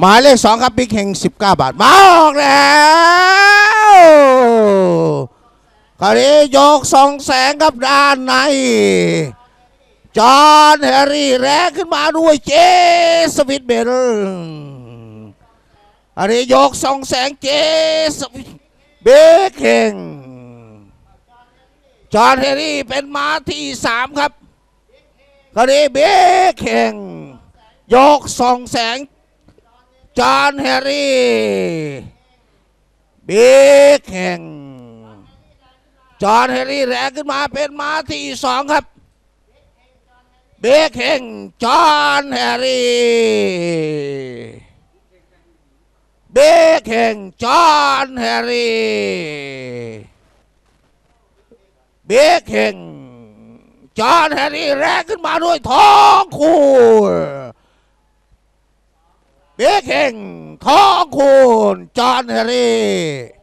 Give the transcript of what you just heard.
หมายเลขสองครับบิ๊กเฮงสิบเก้าบาท มาออกแล้วคราวนี้ยกสองแสงครับด้านใน จอห์นแฮร์รี่แรงขึ้นมาด้วยเจสวิตเบลอันนี้ยกสองแสงเจสวิตเบคเฮงจอห์นแฮร์รี่เป็นม้าที่สามครับคราวนี้เบคเฮงยกสองแสง จอห์นแฮร์รี่บิ๊กแห่งจอห์นแฮร์รี่แรงขึ้นมาเป็นม้าที่สองครับบิ๊กแห่งจอห์นแฮร์รี่บิ๊กแห่งจอห์นแฮร์รี่บิ๊กแห่งจอห์นแฮร์รี่แรงขึ้นมาด้วยท้องคู่ บคเฮงทองคุณจอห์นแฮร์รี่